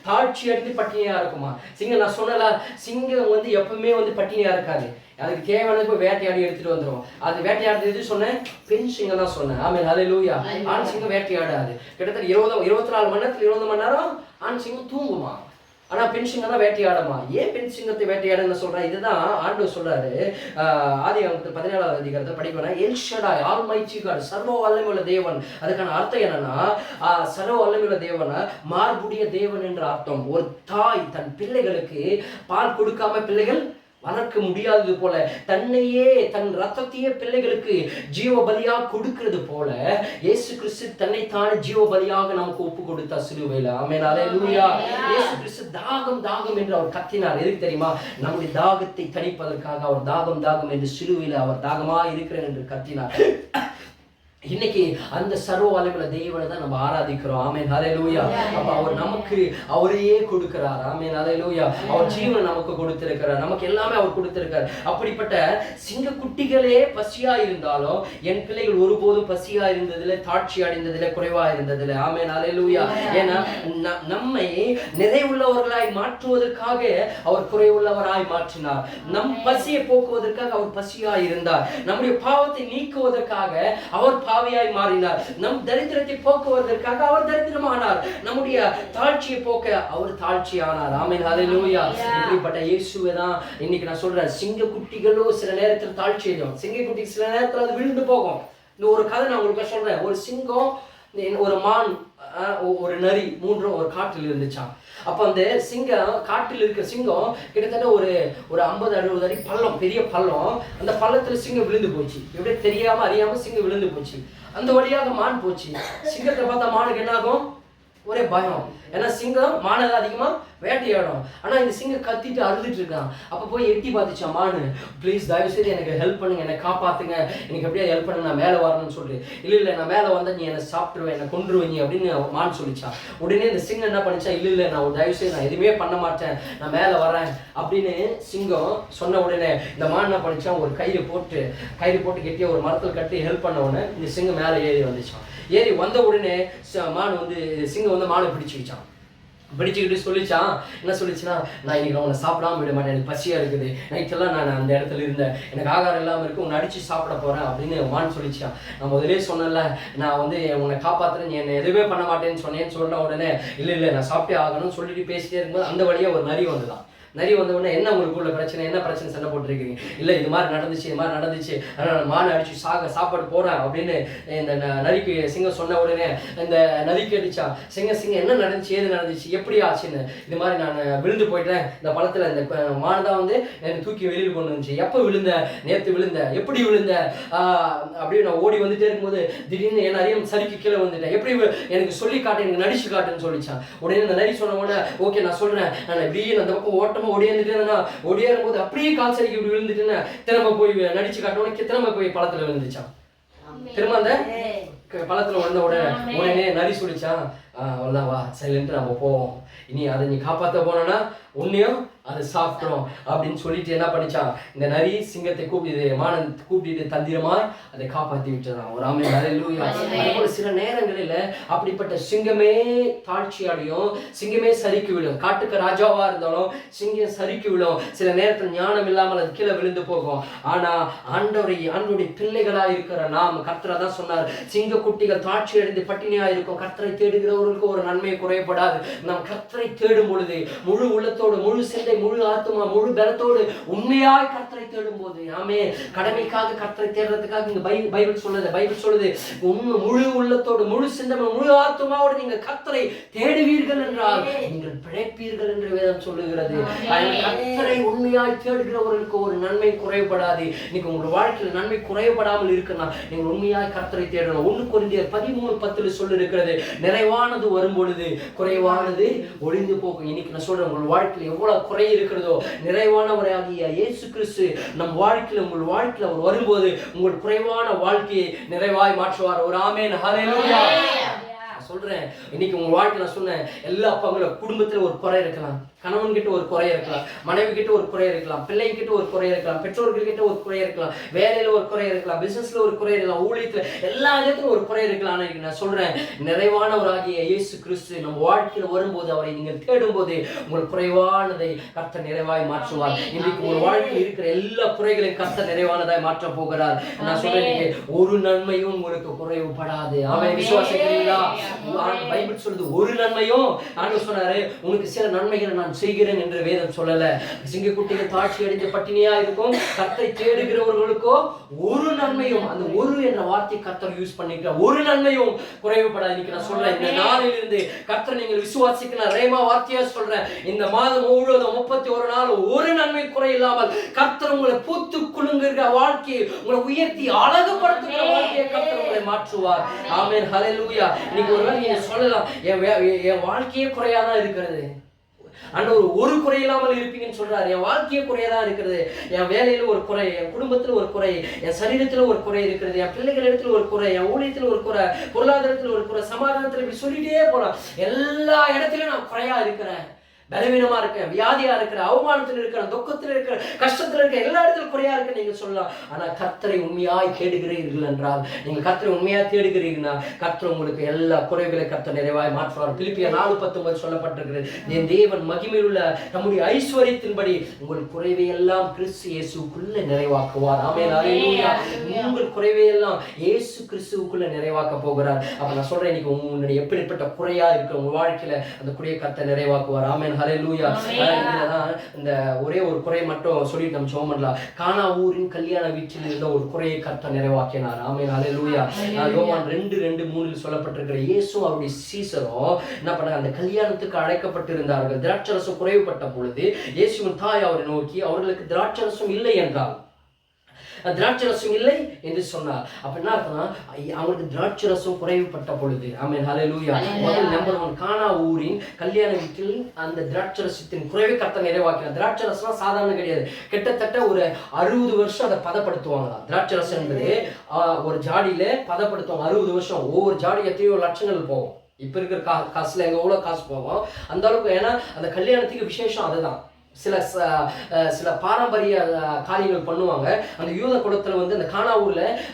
தாட்சி அடைந்து பட்டினியா இருக்குமா? சிங்கம் நான் சொன்னல சிங்கம் வந்து எப்பவுமே வந்து பட்டினியா இருக்காது. அதுக்கு தேவையான போய் வேட்டையாடி எடுத்துட்டு வந்துரும் அது வேட்டையாடுறது சொன்னேன்? பெண் சிங்கம் தான் சொன்னேன். ஆமே ஹலே லூயா ஆண் சிங்கம் வேட்டையாடாது. கிட்டத்தட்ட இருபது இருபத்தி நாலு மணி நேரத்துல இருபது மணி நேரம் ஆண் சிங்கம் தூங்குமா? ஆனா பெண் சிங்கம் தான் வேட்டையாடமா? ஏன் பெண் சிங்கத்தை வேட்டையாடுன்னு சொல்றேன் இதுதான் ஆண்டவர் சொல்றாரு. ஆஹ் ஆதி அவங்களுக்கு பதினேழாவது அதிகாரத்தில் படிக்கணும் எல்ஷடாய் ஆல் மைச்சி காட் சர்வ வல்லமையுள்ள தேவன். அதுக்கான அர்த்தம் என்னன்னா சர்வ வல்லமையுள்ள தேவனை மார்புடைய தேவன் என்ற அர்த்தம். ஒரு தாய் தன் பிள்ளைகளுக்கு பால் கொடுக்காம பிள்ளைகள் வளர்க்க முடியாதது போல தன்னையே தன் ரத்தத்தையே பிள்ளைகளுக்கு ஜீவ கொடுக்கிறது போல இயேசு கிறிஸ்து தன்னைத்தானே ஜீவ பலியாக நமக்கு ஒப்பு கொடுத்தா சிலுவையில. ஆமென். அல்லேலூயா இயேசு கிறிஸ்து தாகம் தாகம் என்று அவர் கத்தினார். எதுக்கு தெரியுமா? நம்முடைய தாகத்தை தணிப்பதற்காக அவர் தாகம் தாகம் என்று சிலுவையில அவர் தாகமா இருக்கிறேன் என்று கத்தினார். இன்னைக்கு அந்த சர்வ வல்லமையுள்ள தெய்வனை தான் நம்ம ஆராதிக்கிறோம். ஆமென். ஹalleluya. அப்ப அவர் நமக்கு அவரையே கொடுக்கிறார். ஆமென். ஹalleluya. அவர் ஜீவனை நமக்கு கொடுத்திருக்கிறார். நமக்கு எல்லாமே அவர் கொடுத்திருக்கார். அப்படிப்பட்ட சிங்க குட்டிகளே பசியா இருந்தாலும் என் பிள்ளைகள் ஒருபோதும் பசியா இருந்ததில்லை தாட்சி அடைந்ததில்லை குறைவா இருந்ததில்லை. ஆமென். ஹalleluya. ஏன்னா ந- நம்மை நிறைவுள்ளவர்களாய் மாற்றுவதற்காக அவர் குறைவுள்ளவராய் மாற்றினார். நம் பசியை போக்குவதற்காக அவர் பசியாய் இருந்தார். நம்முடைய பாவத்தை நீக்குவதற்காக அவர் பாவியாய் மாறினார். நம் தரித்திரத்தை போக்குவதற்காக அவர் தரித்திரமானார். நம்முடைய தாழ்ச்சியை போக்க அவர் தாழ்ச்சியானார். ஆமென். ஹalleluya இப்படிப்பட்ட இயேசுவை தான் இன்னைக்கு நான் சொல்றேன். சிங்க குட்டிகளோ சில நேரத்தில் தாழ்ச்சி அடையும். சிங்க குட்டி சில நேரத்தில் அது விழுந்து போகும். இந்த ஒரு கதை நான் உங்களுக்கு சொல்றேன். ஒரு சிங்கம் ஒரு மான் ஒரு நரி மூன்றும் ஒரு காட்டில் இருந்துச்சாம். அப்போ அந்த சிங்கம் காட்டில் இருக்கிற சிங்கம் கிட்டத்தட்ட ஒரு ஒரு ஐம்பது அறுபது அடி பள்ளம் பெரிய பள்ளம். அந்த பள்ளத்தில் சிங்கம் விழுந்து போச்சு. எப்படியே தெரியாமல் அறியாமல் சிங்கம் விழுந்து போச்சு. அந்த வழியாக மான் போச்சு. சிங்கத்தை பார்த்தா மானுக்கு என்ன ஆகும் ஒரே பயம். ஏன்னா சிங்கம் மானை அதிகமாக வேட்டையாடும். ஆனால் இந்த சிங்கம் கத்திட்டு அழுதுட்டு இருக்கான். அப்போ போய் எட்டி பார்த்துச்சான் மானு ப்ளீஸ் தயவு செய்து எனக்கு ஹெல்ப் பண்ணுங்க. என்னை காப்பாத்துங்க. எனக்கு எப்படியா ஹெல்ப் பண்ணுங்க நான் மேலே வரணும்னு சொல்லி இல்லை இல்லை நான் மேலே வந்தா நீ என்னை சாப்பிட்டுருவேன் என்னை கொண்டுருவீங்க அப்படின்னு மான் சொல்லிச்சான். உடனே இந்த சிங்கம் என்ன பண்ணிச்சா இல்லை இல்லை நான் தயவு செய்து நான் எதுவுமே பண்ண மாட்டேன். நான் மேலே வரேன். அப்படின்னு சிங்கம் சொன்ன உடனே இந்த மான் என்ன பண்ணிச்சான் ஒரு கயிறு போட்டு கயிறு போட்டு கட்டி ஒரு மரத்தில் கட்டி ஹெல்ப் பண்ண உடனே இந்த சிங்கம் மேலே ஏறி வந்துச்சான். ஏறி வந்த உடனே மான் வந்து சிங்கம் வந்து மானை பிடிச்சிக்கிச்சான் படிச்சுக்கிட்டு சொல்லிச்சான் என்ன சொல்லிச்சுன்னா நான் இன்னைக்கு உன்னை சாப்பிடாம விட மாட்டேன். எனக்கு பசியாக இருக்குது. நைட்டெல்லாம் நான் அந்த இடத்துல இருந்தேன். எனக்கு ஆகாரம் இல்லாமல் இருக்கு. உன்னை அடித்து சாப்பிட போகிறேன் அப்படின்னு மான் சொல்லிச்சான் நான் முதலே சொன்னேன்ல நான் வந்து உன்னை காப்பாற்றுறேன் நீ என்னை எதுவுமே பண்ண மாட்டேன்னு சொன்னேன்னு சொன்ன உடனே இல்லை இல்லை நான் சாப்பிட்டே ஆகணும்னு சொல்லிட்டு பேசிட்டே இருக்கும்போது அந்த வழியாக ஒரு நரி வந்துதான். நரி வந்த உடனே என்ன உங்களுக்குள்ள பிரச்சனை? என்ன பிரச்சனை? சண்டை போட்டுருக்கீங்க? இல்லை இது மாதிரி நடந்துச்சு இது மாதிரி நடந்துச்சு. ஆனால் மானை அடிச்சு சாக சாப்பாடு போறேன் அப்படின்னு இந்த ந- நரிக்கு சிங்கம் சொன்ன உடனே இந்த நரிக்கு அடிச்சா சிங்கம் சிங்கம் என்ன நடந்துச்சு? ஏது நடந்துச்சு? எப்படி ஆச்சுன்னு? இது மாதிரி நான் விழுந்து போயிட்டேன். இந்த பழத்தில் இந்த மான் தான் வந்து என்னை தூக்கி வெளியில் கொண்டு வந்துச்சு. எப்போ விழுந்த? நேற்று விழுந்த. எப்படி விழுந்த? அப்படியே நான் ஓடி வந்துட்டே இருக்கும்போது திடீர்னு என் அறியும் சரிக்கு கீழே வந்துட்டேன். எப்படி எனக்கு சொல்லி காட்டு எனக்கு நடிச்சு காட்டுன்னு சொல்லிச்சான். உடனே இந்த நரி சொன்ன உடனே ஓகே நான் சொல்றேன். நான் இப்படியே அந்த பக்கம் ஓட்டமா ஓடியாந்துட்டேன்னா ஓடியாரும் போது அப்படியே கால் சரிக்கு இப்படி விழுந்துட்டேன்னா திரும்ப போய் நடிச்சு காட்ட உடனே திரும்ப போய் பழத்துல விழுந்துச்சான் திரும்ப அந்த பழத்துல வந்த உடனே உடனே நரி சொல்லிச்சான் "ஆ, அவ்வளவுதான் வா சைலண்ட் நம்ம போவோம். இனி அதை நீ காப்பாத்த போனோன்னா உன்னையும் அது சாப்பிட்றோம் அப்படின்னு சொல்லிட்டு என்ன பண்ணிச்சான்? இந்த நரி சிங்கத்தை கூப்பிட்டு மானன் கூப்பிட்டு தந்திரமாய் அதை காப்பாத்தி விட்டுறான் ஒரு ஆமை போல சில நேரங்களில் அப்படிப்பட்ட சிங்கமே தாழ்ச்சி அடையும் சிங்கமே சறுக்கி விடும் காட்டுக்கு ராஜாவா இருந்தாலும் சிங்கம் சறுக்கி விடும் சில நேரத்தில் ஞானம் இல்லாமல் அது கீழே விழுந்து போகும். ஆனா ஆண்டவரை ஆண்டவருடைய பிள்ளைகளா இருக்கிற நாம் கர்த்தரா தான் சொன்னார் சிங்க குட்டிகள் தாட்சி அடைந்து பட்டினியா இருக்கும் கர்த்தரை தேடுகிறவர்களுக்கு ஒரு நன்மை குறையப்படாது நாம் கர்த்தரை தேடும் பொழுது முழு உள்ளத்தோடு முழு சிந்தை முழு ஆத்துமா முழு பலத்தோடு உண்மையாய் கர்த்தரை தேடும் போது ஆமே கடமைக்காக கர்த்தரை தேடுறதுக்காக இங்க பைபிள் சொல்லுது பைபிள் சொல்லுது. உண்மை முழு உள்ளத்தோடு முழு சிந்தை முழு ஆத்துமாவோடு நீங்க கர்த்தரை தேடுவீர்கள் என்றால் நீங்கள் பிழைப்பீர்கள் என்று வேதம் சொல்லுகிறது. கர்த்தரை உண்மையாய் தேடுகிறவர்களுக்கு ஒரு நன்மை குறைபடாது. இன்னைக்கு உங்களோட வாழ்க்கையில் நன்மை குறைபடாமல் இருக்குன்னா நீங்கள் உண்மையாய் கர்த்தரை தேடணும். ஒண்ணு குறைந்தியர் பதிமூணு பத்துல சொல்லி இருக்கிறது நிறைவானது வரும் பொழுது குறைவானது ஒளிந்து போகும். இன்னைக்கு நான் சொல்றேன் உங்கள் வாழ்க்கையில் எவ்வளவு குறை இருக்கிறதோ நிறைவானவராகிய இயேசு கிறிஸ்து நம் வாழ்க்கையில் உங்கள் வாழ்க்கையில் அவர் வரும்போது உங்கள் குறைவான வாழ்க்கையை நிறைவாய் மாற்றுவார். ஒரு ஆமேன். ஹalleluya. நான் சொல்றேன். இன்னைக்கு உங்க வாழ்க்கை நான் சொன்னேன் எல்லா அப்பாங்களும் குடும்பத்துல ஒரு குறை இருக்கலாம். கணவன் கிட்ட ஒரு குறை இருக்கலாம். மனைவி கிட்ட ஒரு குறை இருக்கலாம். பிள்ளைங்க கிட்ட ஒரு குறை இருக்கலாம். பெற்றோர்கள் கிட்ட ஒரு குறை இருக்கலாம். வேலையில ஒரு குறை இருக்கலாம். பிசினஸ்ல ஒரு குறை இருக்கலாம். ஊழியத்துல எல்லா இடத்துலயும் ஒரு குறை இருக்கலாம். நான் சொல்றேன் நிறைவானவராகிய இயேசு கிறிஸ்து நம்ம வாழ்க்கையில வரும்போது அவரை நீங்கள் தேடும் போது உங்கள் குறைவானதை கர்த்தர் நிறைவாய் மாற்றுவார். இன்னைக்கு உங்கள் வாழ்க்கையில் இருக்கிற எல்லா குறைகளையும் கர்த்தர் நிறைவானதாய் மாற்ற போகிறார். நான் சொல்றேன் ஒரு நன்மையும் உங்களுக்கு குறைவுபடாது. அவன் விசுவாசிக்கிறீங்களா பைபிள் சொல்லுது ஒரு நன்மையும் ஆண்டவர் சொன்னாரு உனக்கு சில நன்மைகளை நான் செய்கிறேன் என்று வேதம் சொல்லல. சிங்கக்குட்டிகள் தாட்சி அடைஞ்ச பட்டினியா இருக்கும். கத்தை தேடுகிறவர்களுக்கோ ஒரு நன்மையும் அந்த ஒரு என்ற வார்த்தை கர்த்தர் யூஸ் பண்ணிக்கிறார் ஒரு நன்மையும் குறைவுபடாது இன்னைக்கு நான் சொல்றேன் இந்த நாளிலிருந்து கர்த்தர் நீங்கள் விசுவாசிக்கலாம். ரேமா வார்த்தையா சொல்றேன் இந்த மாதம் முழுவதும் முப்பத்தி ஒரு நாள் ஒரு நன்மை குறை இல்லாமல் கர்த்தர் உங்களை பூத்து குலுங்குகிற வாழ்க்கையை உங்களை உயர்த்தி அழகுபடுத்துகிற வாழ்க்கையை கர்த்தர் உங்களை மாற்றுவார். ஆமென். ஹalleluya. இன்னைக்கு ஒருவேளை நீங்க சொல்லலாம். என் என் வாழ்க்கையே குறையாதான் இருக்கிறது. ஆண்டவர் ஒரு குறை இல்லாமல் இருப்பீங்கன்னு சொல்றாரு. என் வாழ்க்கையே குறையதான் இருக்கிறது. என் வேலையில ஒரு குறை என் குடும்பத்துல ஒரு குறை என் சரீரத்துல ஒரு குறை இருக்கிறது என் பிள்ளைகள் இடத்துல ஒரு குறை என் ஊழியத்துல ஒரு குறை பொருளாதாரத்துல ஒரு குறை சமாதானத்துல இப்படி சொல்லிட்டே போலாம். எல்லா இடத்துலயும் நான் குறையா இருக்கிறேன். பலவீனமா இருக்கேன் வியாதியா இருக்கிற அவமானத்துல இருக்கிற துக்கத்துல இருக்கிற கஷ்டத்துல இருக்கிற எல்லா இடத்துலயும் குறையா இருக்க நீங்க சொல்லலாம். ஆனா கர்த்தரை உண்மையாய் தேடுகிறீர்கள் என்றால் நீங்க கர்த்தரை உண்மையா தேடுகிறீங்கன்னா கர்த்தர் உங்களுக்கு எல்லா குறைகளை கர்த்தர் நிறைவாய் மாற்றுவார். பிலிப்பிய நாலு பத்தொன்பது சொல்லப்பட்டிருக்கிறது. என் தேவன் மகிமையுள்ள நம்முடைய ஐஸ்வர்யத்தின்படி உங்கள் குறைவை எல்லாம் கிறிஸ்து இயேசுக்குள்ள நிறைவாக்குவார். ஹalleluya. உங்கள் குறைவை எல்லாம் இயேசு கிறிஸ்துவுக்குள்ள நிறைவாக்க போகிறார். அப்ப நான் சொல்றேன் இன்னைக்கு உங்களுடைய எப்படிப்பட்ட குறையா இருக்கிற உங்க வாழ்க்கையில அந்த குறையை கர்த்தர் நிறைவாக்குவார். ஆமென். இதுலதான் இந்த ஒரே ஒரு குறை மட்டும் சொல்லிட்டு நம்ம பண்ணலாம். கானா ஊரின் கல்யாண வீட்டில் இருந்த ஒரு குறையை கர்த்தர் நிறைவாக்கினார். ஆமென் ஹalleluya ஆஹ் யோவான் ரெண்டு ரெண்டு மூணில் சொல்லப்பட்டிருக்கிற இயேசும் அவருடைய சீசரும் என்ன பண்ணாங்க அந்த கல்யாணத்துக்கு அழைக்கப்பட்டிருந்தார்கள். திராட்சரசம் குறைவுபட்ட பொழுது இயேசுவின் தாய் அவரை நோக்கி அவர்களுக்கு திராட்சரசம் இல்லை என்றால் திராட்சரசம் இல்லை என்று சொன்னார். அப்ப என்ன அர்த்தம்னா ஐ- அவங்களுக்கு திராட்சரசம் குறைவுபட்ட பொழுது. ஆமென் ஹalleluya முதல் நம்பர் ஒன் கானா ஊரின் கல்யாண வீட்டில் அந்த திராட்சரசத்தின் குறைவை கத்த நிறைவாக்கினார். திராட்சரசம் சாதாரண கிடையாது. கிட்டத்தட்ட ஒரு அறுபது வருஷம் அதை பதப்படுத்துவாங்களாம். திராட்சரசம் என்பது ஆஹ், ஒரு ஜாடியில பதப்படுத்துவாங்க. அறுபது வருஷம். ஒவ்வொரு ஜாடி எத்தனையோ லட்சங்கள் போகும். இப்ப இருக்கிற கா காசுல எங்க எவ்வளவு காசு போகும்? அந்த அளவுக்கு ஏன்னா அந்த கல்யாணத்துக்கு விசேஷம் அதுதான். சில ச- அஹ் சில பாரம்பரிய காரியங்கள் பண்ணுவாங்க. அந்த யூத குடத்தில் வந்து அந்த கானா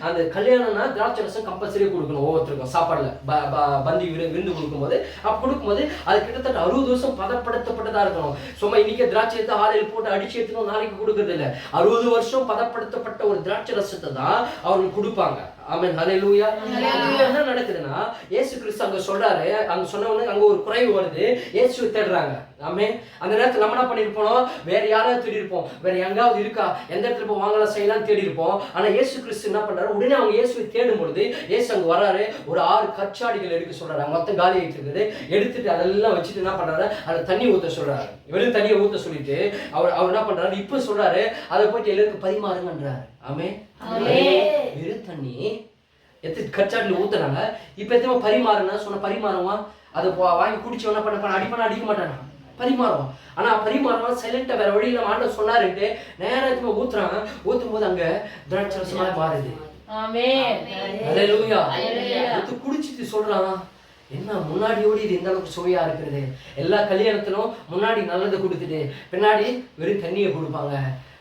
அந்த கல்யாணம்னா திராட்சை ரசம் கம்பல்சரி கொடுக்கணும் ஒவ்வொருத்தருக்கும். சாப்பாடுல. ப- ப- பந்தி விரு விருந்து கொடுக்கும்போது. அப்ப கொடுக்கும்போது அது கிட்டத்தட்ட அறுபது வருஷம் பதப்படுத்தப்பட்டதாக இருக்கணும். சும்மா இன்னைக்கு திராட்சை எடுத்து ஆலையில் போட்டு அடிச்சு எடுத்துணும் நாளைக்கு கொடுக்கறதில்ல. அறுபது வருஷம் பதப்படுத்தப்பட்ட ஒரு திராட்சை ரசத்தை தான் அவர்கள் கொடுப்பாங்க. ஆமென். ஹalleluya. என்ன நடக்குதுன்னா இயேசு கிறிஸ்து அங்க சொல்றாரு. அங்க சொன்ன உடனே அங்க ஒரு குறைவு வருது. இயேசுவை தேடுறாங்க. ஆமென். அந்த நேரத்துல நம்ம என்ன பண்ணிருப்போம் வேற யாராவது தேடி இருப்போம். வேற எங்காவது இருக்கா? எந்த இடத்துல போய் வாங்கலாம் செய்யலாம் தேடி இருப்போம். ஆனா இயேசு கிறிஸ்து என்ன பண்றாரு? உடனே அவங்க இயேசுவை தேடும் பொழுது இயேசு அங்க வராரு. ஒரு ஆறு கற்சாடிகள் எடுக்க சொல்றாரு. மொத்தம் காலி ஆயிட்டு இருக்குது. எடுத்துட்டு அதெல்லாம் வச்சுட்டு என்ன பண்றாரு? அதுல தண்ணி ஊத்த சொல்றாரு. வெறும் தண்ணியை ஊத்த சொல்லிட்டு அவர் அவர் என்ன பண்றாரு? இப்ப சொல்றாரு. அதை போயிட்டு எல்லாருக்கும் பரிமாறுங்கன்றாரு. ஆமே வெறும் தண்ணி. எத்தனை கச்சாட்டில் ஊத்துனாங்க இப்போ எத்தனை பரிமாறுனா சொன்ன பரிமாறுவான். அதை போ- வாங்கி குடிச்சு என்ன பண்ண பண்ண அடிப்பான அடிக்க மாட்டானா? பரிமாறுவான். ஆனா பரிமாறுவான் சைலண்டா வேற வழியில ஆண்டவர் சொன்னாருன்ட்டு நேரா எத்தனை ஊத்துறாங்க ஊத்தும் போது அங்க திராட்சை ரசமா மாறுது எடுத்து குடிச்சிட்டு சொல்றான். என்ன முன்னாடியோடு இது இந்த அளவுக்கு சுவையா இருக்கிறது? எல்லா கல்யாணத்திலும் முன்னாடி நல்லது கொடுத்துட்டு பின்னாடி வெறும் தண்ணியை கொடுப்பாங்க.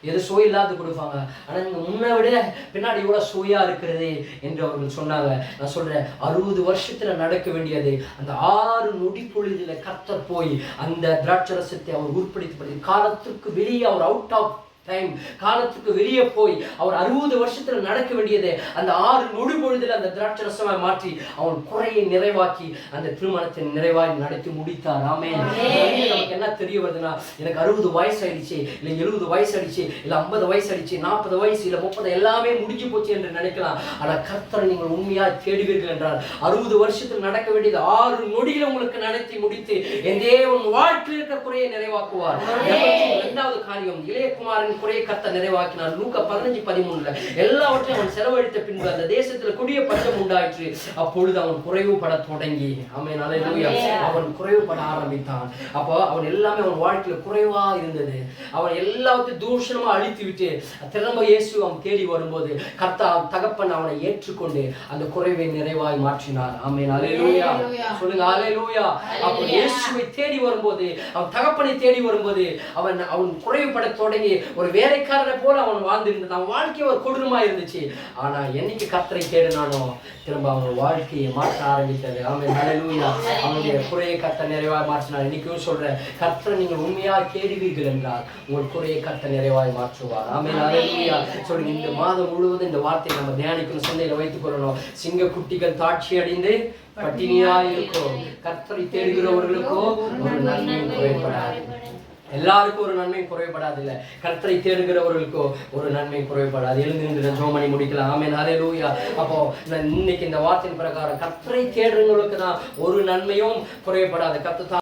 எது சுவை இல்லாத கொடுப்பாங்க. ஆனா நீங்கள் முன்ன விட பின்னாடி இவ்வளவு சுவையா இருக்கிறது என்று அவர்கள் சொன்னாங்க. நான் சொல்றேன் அறுபது வருஷத்துல நடக்க வேண்டியது அந்த ஆறு நொடி பொழுதுல கத்த போய் அந்த திராட்சரசத்தை அவர் உட்படுத்தி காலத்துக்கு வெளியே அவர் அவுட் ஆஃப் டைம் காலத்துக்கு வெளியே போய் அவர் அறுபது வருஷத்துல நடக்க வேண்டியது அந்த ஆறு நொடி பொழுதுல அந்த திராட்சை ரசமாய் மாற்றி அவன் குறையை நிறைவாக்கி அந்த திருமணத்தை நிறைவாய் நடத்தி முடித்தார். ஆமே நமக்கு என்ன தெரிய வருதுன்னா எனக்கு அறுபது வயசு ஆயிடுச்சு இல்ல எழுபது வயசு ஆயிடுச்சு இல்ல ஐம்பது வயசு ஆயிடுச்சு நாற்பது வயசு இல்ல முப்பது எல்லாமே முடிஞ்சு போச்சு என்று நினைக்கலாம். ஆனா கர்த்தரை நீங்கள் உண்மையா தேடுவீர்கள் என்றால் அறுபது வருஷத்தில் நடக்க வேண்டியது ஆறு நொடியில் உங்களுக்கு நடத்தி முடித்து என் தேவன் வாழ்க்கையில் இருக்க குறையை நிறைவாக்குவார். இரண்டாவது காரியம் இளையகுமாரன் குறையை கத்த நிறைவாக்கினார். லூக்கா பதினஞ்சு பதிமூணுல எல்லாவற்றையும் அவன் செலவழித்த பின்பு அந்த தேசத்துல கொடிய பஞ்சம் உண்டாயிற்று. அப்பொழுது அவன் குறைவுபட தொடங்கி. அல்லேலூயா. அவன் குறைவுபட ஆரம்பித்தான். அப்போ அவன் எல்லாமே அவன் வாழ்க்கையில குறைவா இருந்தது. அவன் எல்லாத்தையும் தூஷணமா அழித்து விட்டு திரும்ப இயேசு அவன் தேடி வரும்போது கர்த்தா தகப்பன் அவனை ஏற்றுக்கொண்டு அந்த குறைவை நிறைவாய் மாற்றினார். ஆமென் அல்லேலூயா. சொல்லுங்க அல்லேலூயா. அப்போ இயேசுவை தேடி வரும்போது அவன் தகப்பனை தேடி வரும்போது அவன் அவன் குறைவுபட தொடங்கி ஒரு வேலைக்காரனை போல அவன் வாழ்ந்திருந்தான் அவன் வாழ்க்கை ஒரு கொடூரமா இருந்துச்சு. ஆனா என்னைக்கு கர்த்தரை தேடினானோ திரும்ப அவன் வாழ்க்கையை மாற்ற ஆரம்பித்தது. அவன் ஹalleluya. அவனுடைய குறையை கர்த்தர் நிறைவாய் மாற்றினார். இன்னைக்கும் சொல்றேன் கர்த்தரை நீங்கள் உண்மையா தேடுவீர்கள் என்றால் உங்கள் குறையை கர்த்தர் நிறைவாய் மாற்றுவார். ஆமென். ஹalleluya. சொல்லுங்க இந்த மாதம் முழுவதும் இந்த வார்த்தையை நம்ம தியானிக்கணும் சிந்தையில வைத்துக் கொள்ளணும். சிங்க குட்டிகள் தாட்சி அடைந்து பட்டினியா இருக்கும். கர்த்தரை தேடுகிறவர்களுக்கோ ஒரு நன்மையும் குறைபடாது. எல்லாருக்கும் ஒரு நன்மையும் குறைபடாது இல்ல கர்த்தரை தேடுகிறவர்களுக்கோ ஒரு நன்மையும் குறைபடாது. எழுந்து நின்று ஜோமணி முடிக்கலாம். ஆமென். லூயா அப்போ இன்னைக்கு இந்த வார்த்தையின் பிரகாரம் கர்த்தரை தேடுறவங்களுக்கு தான் ஒரு நன்மையும் குறைபடாது. கத்து